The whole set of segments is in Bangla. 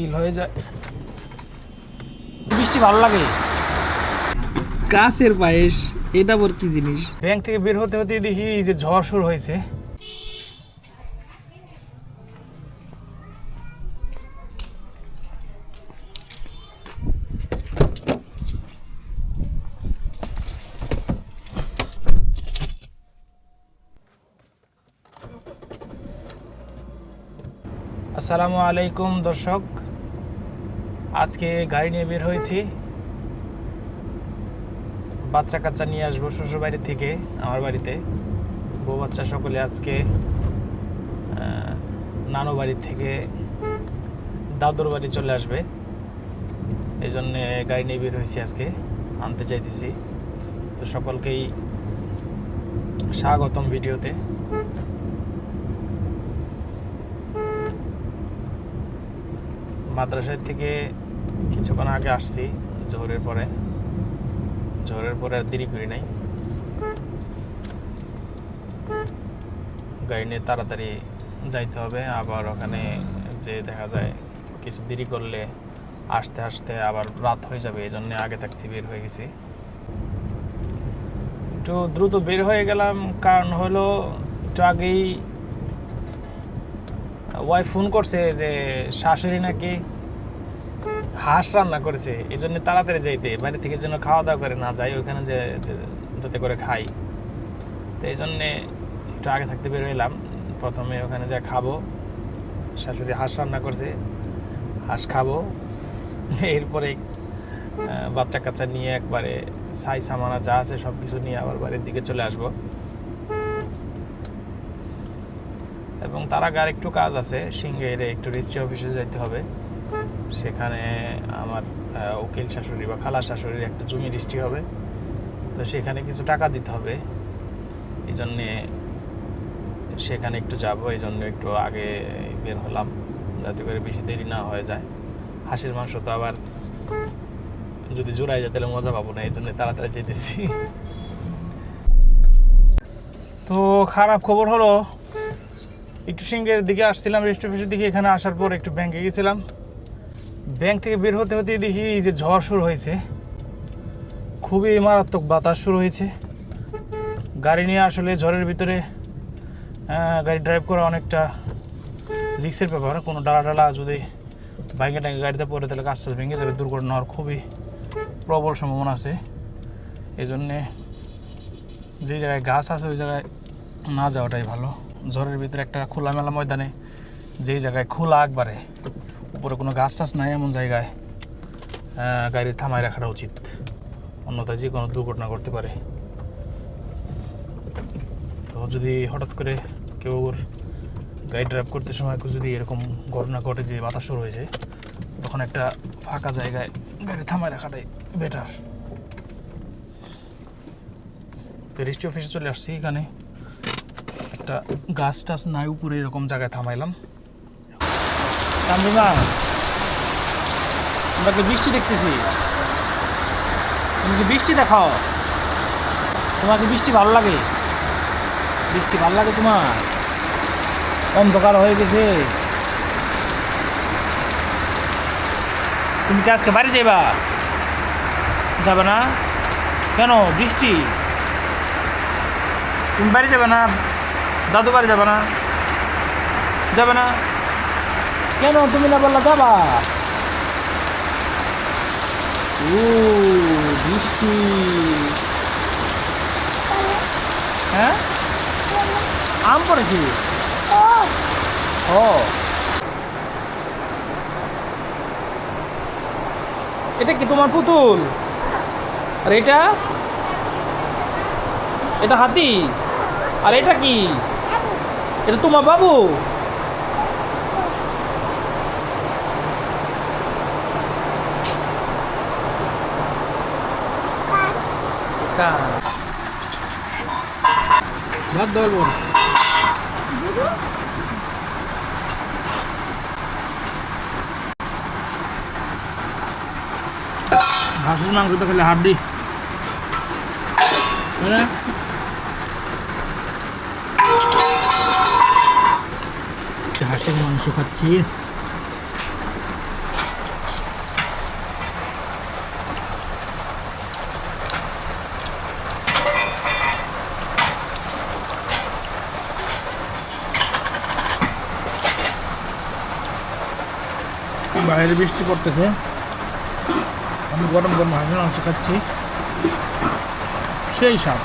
মুশকিল হয়ে যায়। বৃষ্টি ভালো লাগে? গাছের পায়েস এটা আবার কি জিনিস? ব্যাংক থেকে বের হতে হতে দেখি যে ঝড় শুরু হয়েছে। আসসালামু আলাইকুম দর্শক। আজকে গাড়ি নিয়ে বের হয়েছি। বাচ্চা কাচ্চা নিয়ে আসব শ্বশুর বাড়ি থেকে, আমার বাড়িতে। বউ বাচ্চা সকলে আজকে নানু বাড়ি থেকে দাদুর বাড়ি চলে আসবে। এই জন্যে গাড়ি নিয়ে বের হয়েছি আজকে, আনতে চাইতেছি তো সকলকেই স্বাগতম ভিডিওতে। মাদ্রাসায় থেকে কিছুক্ষণ আগে আসছি, জোহরের পরে। জোহরের পরে আর দেরি করি নাই। গাড়ি নিয়ে তাড়াতাড়ি যাইতে হবে, আবার ওখানে যে দেখা যায় কিছু দেরি করলে আসতে আসতে আবার রাত হয়ে যাবে এই জন্য আগে থাকতে বের হয়ে গেছি। একটু দ্রুত বের হয়ে গেলাম, কারণ হলো একটু আগেই ওয়াইফ ফোন করছে যে শাশুড়ি নাকি হাঁস রান্না করেছে এই জন্য তাড়াতাড়ি যাইতে বাড়ি থেকে যেন খাওয়া দাওয়া করে না যাই ওখানে যে যাতে করে খাই। তো এই জন্যে একটু আগে থাকতে বের হইলাম, প্রথমে ওখানে যা খাব, শাশুড়ি হাঁস রান্না করছে, হাঁস খাব, এরপরে বাচ্চা কাচ্চা নিয়ে একবারে সাই সামানা যা আছে সব কিছু নিয়ে আবার বাড়ির দিকে চলে আসব। এবং তার আগে আরেকটু কাজ আছে সিঙ্গেরে একটু রেজিস্ট্রি অফিসে যেতে হবে। সেখানে আমার উকিল শাশুড়ি বা খালা শাশুড়ির একটা জমি রেজিস্ট্রি হবে। তো সেখানে কিছু টাকা দিতে হবে। এই জন্যে সেখানে একটু যাব এই জন্য একটু আগে বের হলাম। যাতে করে বেশি দেরি না হয়ে যায়। হাঁসের মাংস তো আবার যদি জোড়ায় যায় তাহলে মজা পাবো না এই জন্য তাড়াতাড়ি যেতেছি। তো খারাপ খবর হলো, একটু সিঙ্গের দিকে আসছিলাম রেস্ট অফিসের দিকে। এখানে আসার পর একটু ব্যাংকে গেছিলাম। ব্যাংক থেকে বের হতে হতে দেখি যে ঝড় শুরু হয়েছে। খুবই মারাত্মক বাতাস শুরু হয়েছে। গাড়ি নিয়ে আসলে ঝড়ের ভিতরে গাড়ি ড্রাইভ করা অনেকটা রিক্সের ব্যাপার। কোনো ডালা ডালা যদি বাইকে টাইকে গাড়িতে পড়ে, তাহলে কাজটা ভেঙে যাবে। দুর্ঘটনা হওয়ার খুবই প্রবল সম্ভাবনা আছে। এই জন্যে যে জায়গায় গাছ আছে, ওই জায়গায় না যাওয়াটাই ভালো। ঝড়ের ভিতরে একটা খোলামেলা ময়দানে যেই জায়গায় খোলা একবারে উপরে কোনো গাছ টাছ নাই এমন জায়গায় গাড়ি থামায় রাখাটা উচিত। অন্যথায় যে কোনো দুর্ঘটনা করতে পারে। তো যদি হঠাৎ করে কেউ ওর গাড়ি ড্রাইভ করতে সময় যদি এরকম ঘটনা ঘটে যে বাতাস শুরু হয়েছে, তখন একটা ফাঁকা জায়গায় গাড়ি থামায় রাখাটাই বেটার তো অফিসে চলে আসছি এখানে। একটা গাছ টাছ নাই উপরে এরকম জায়গায় থামাইলাম। কামরুমা আমরা কি বৃষ্টি দেখতেছি। তুমি কি বৃষ্টি দেখাও? তোমাকে বৃষ্টি ভালো লাগে? বৃষ্টি ভালো লাগে তোমার? অন্ধকার হয়ে গেছে। তুমি কি আজকে বাড়ি যাইবা? যাবে না? কেন বৃষ্টি? তুমি বাড়ি যাবে না? দাদু বাড়ি যাবে না? যাবে না? কেন তুমি না বললা যাবা? ও, বৃষ্টি। হ্যাঁ? আম পড়েছি? ও। এটা কি তোমার পুতুল? আর এটা? এটা হাতি? আর এটা কি? এটা তোমার বাবু? কান ভাত পর হাঁসের মাংস তো খেলে হাড্ডি। না? হাঁসের মাংস খাচ্ছি। বাইরে বৃষ্টি পড়তেছে। আমি গরম গরম হাঁসের মাংস খাচ্ছি। সেই স্বাদ।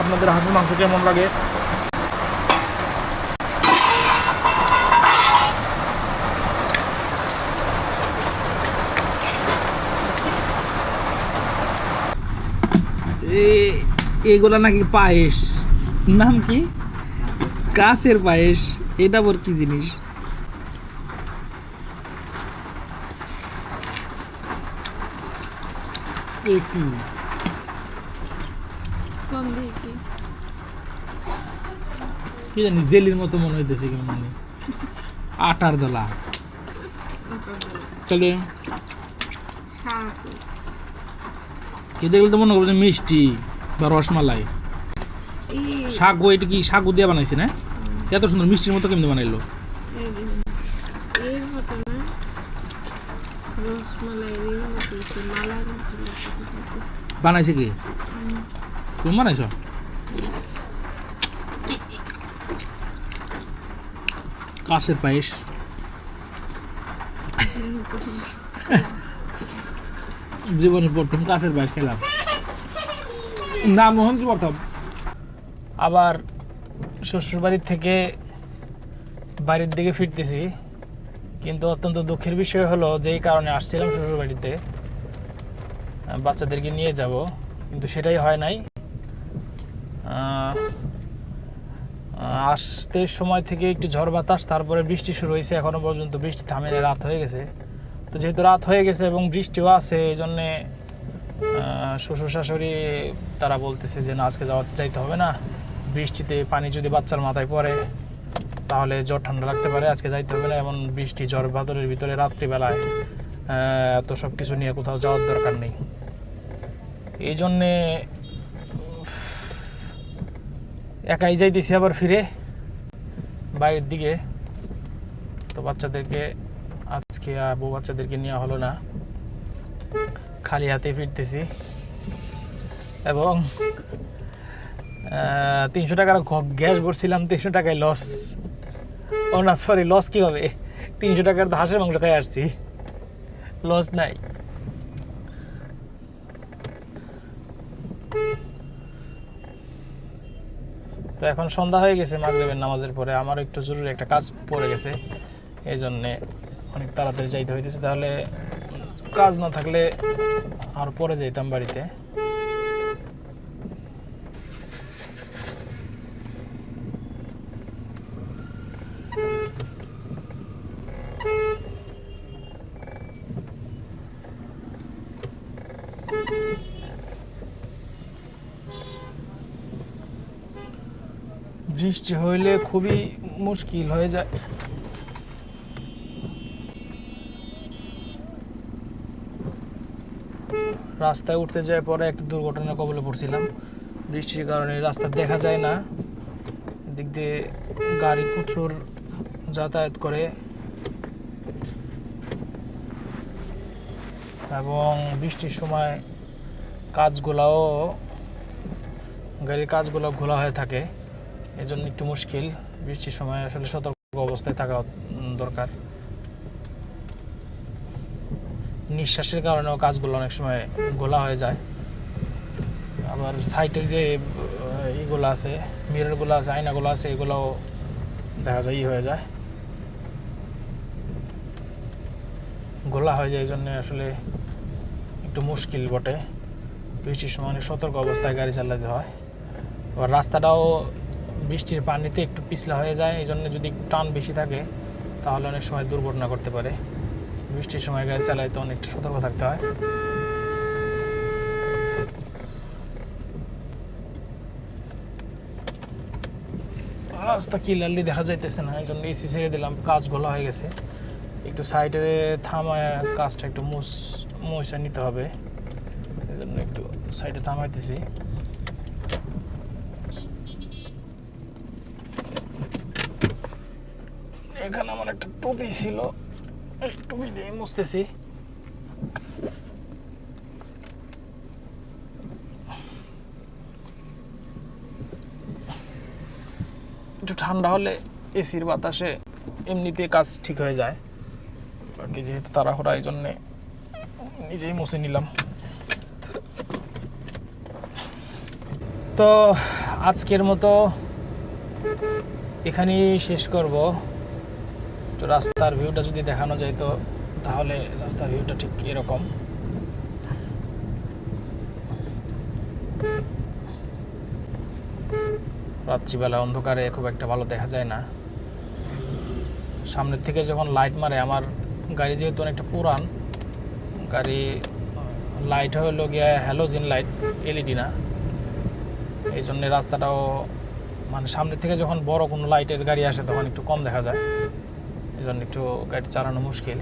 আপনাদের হাঁসের মাংস কেমন লাগে? এগুলা নাকি পায়েস। নাম কি? কাছের পায়েস এটা আবার কি জিনিস? কি? জানি জেলির মতো মনে হইতেছে কেমন জানি আটার দলা। চলে। শাক এ দেখলে তো মনে করব মিষ্টি বা রসমালাই। শাকও এটা কি শাকও দিয়ে বানাইছে না? এত সুন্দর মিষ্টির মতো কেমনি বানাইলো। বানাইছে কি? তুমি বানাইছো? কাশের পায়েস। জীবনে প্রথম কাশের পায়েস খেলাম। না মোহন প্রথম। আবার শ্বশুরবাড়ির থেকে বাড়ির দিকে ফিরতেছি। কিন্তু অত্যন্ত দুঃখের বিষয় হলো যেই কারণে আসছিলাম শ্বশুরবাড়িতে। বাচ্চাদেরকে নিয়ে যাব কিন্তু সেটাই হয় নাই। আসতে সময় থেকে একটু ঝড় বাতাস তারপরে বৃষ্টি শুরু হয়েছে এখনও পর্যন্ত বৃষ্টি থামে না, রাত হয়ে গেছে। তো যেহেতু রাত হয়ে গেছে এবং বৃষ্টিও আছে এই জন্যে শ্বশুর শাশুড়ি তারা বলতেছে যে না আজকে যাওয়া যাইতে হবে না। বৃষ্টিতে পানি যদি বাচ্চার মাথায় পড়ে, তাহলে জ্বর ঠান্ডা লাগতে পারে। আজকে যাইতে হবে না, এমন বৃষ্টি জ্বর বাদরের ভিতরে রাত্রিবেলায়। এত সব কিছু নিয়ে কোথাও যাওয়ার দরকার নেই। এই জন্যে একাই যাইতেছি আবার ফিরে। বাইরের দিকে। তো বাচ্চাদেরকে, আজকে বউ বাচ্চাদেরকে নেওয়া হলো না। খালি হাতে ফিরতেছি। এবং তিনশো টাকার গ্যাস ভরছিলাম, তিনশো টাকায় লস ও না সরি লস কি হবে তিনশো টাকার তো হাঁসের মাংস খাই আসছি। লস নাই। তো এখন সন্ধ্যা হয়ে গেছে মাগরিবের নামাজের পরে আমার একটু জরুরি একটা কাজ পড়ে গেছে। এই জন্যে অনেক তাড়াতাড়ি যাইতে হইতেছে। তাহলে কাজ না থাকলে আর পরে যাইতাম বাড়িতে। বৃষ্টি হইলে খুবই মুশকিল হয়ে যায়। রাস্তায় উঠতে যাওয়ার পরে একটা দুর্ঘটনার কবলে পড়ছিলাম। বৃষ্টির কারণে রাস্তা দেখা যায় না। দিক দিয়ে গাড়ি প্রচুর যাতায়াত করে। এবং বৃষ্টির সময় কাজগুলাও, গাড়ির কাজগুলো ঘোলা হয়ে থাকে এই জন্য একটু মুশকিল। বৃষ্টির সময় আসলে সতর্ক অবস্থায় থাকা দরকার। নিঃশ্বাসের কারণেও কাজগুলো অনেক সময় গোলা হয়ে যায়। আবার সাইটের যে ইগুলো আছে, মিররগুলো আছে, আয়নাগুলো আছে, এগুলোও দেখা যায় ই হয়ে যায়। গোলা হয়ে যায় এই জন্য আসলে একটু মুশকিল বটে। বৃষ্টির সময় অনেক সতর্ক অবস্থায় গাড়ি চালাতে হয়। এবার রাস্তাটাও বৃষ্টির পানিতে একটু পিছলা হয়ে যায় এই জন্য যদি টান বেশি থাকে, তাহলে অনেক সময় দুর্ঘটনা করতে পারে। বৃষ্টির সময় গাড়ি চালাইতে অনেকটা সতর্ক থাকতে হয়। রাস্তা ক্লিয়ারলি দেখা যাইতেছে না এই জন্য এসি ছেড়ে দিলাম, কাজ গোলা হয়ে গেছে। একটু সাইডে থামায়, কাজটা একটু মুস মুছা নিতে হবে। জন্য একটু সাইডে থামাইতেছি। এখানে আমার একটা টুপি ছিল টুপি দিয়ে মুছতেছি। একটু ঠান্ডা হলে এসির বাতাসে এমনিতে কাজ ঠিক হয়ে যায়। বাকি যেহেতু তাড়াহুড়া, এই জন্যে নিজেই মুছে নিলাম। তো আজকের মতো এখানেই শেষ করব। তো রাস্তার ভিউটা যদি দেখানো যায় তো তাহলে রাস্তার ভিউটা ঠিক এরকম। রাত্রিবেলা অন্ধকারে খুব একটা ভালো দেখা যায় না। সামনের থেকে যখন লাইট মারে, আমার গাড়ি যেহেতু অনেকটা পুরান, গাড়ি লাইট হলো গিয়ে হ্যালোজিন লাইট এলইডি না। এই জন্য রাস্তাটাও মানে সামনের থেকে যখন বড় কোনো লাইটের গাড়ি আসে তখন একটু কম দেখা যায়। এই জন্য একটু গাড়ি চালানো মুশকিল।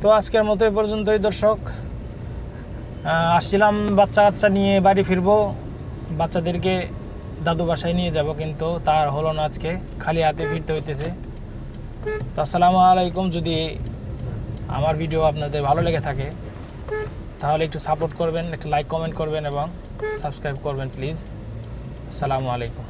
তো আজকের মতো এই পর্যন্তই দর্শক। আসছিলাম বাচ্চা কাচ্চা নিয়ে বাড়ি ফিরবো। বাচ্চাদেরকে দাদু বাসায় নিয়ে যাব কিন্তু তার হলো না আজকে। খালি হাতে ফিরতে হইতেছে। তো আসসালামু আলাইকুম যদি আমার ভিডিও আপনাদের ভালো লেগে থাকে, তাহলে একটু সাপোর্ট করবেন, একটু লাইক কমেন্ট করবেন এবং সাবস্ক্রাইব করবেন প্লিজ আসসালামু আলাইকুম।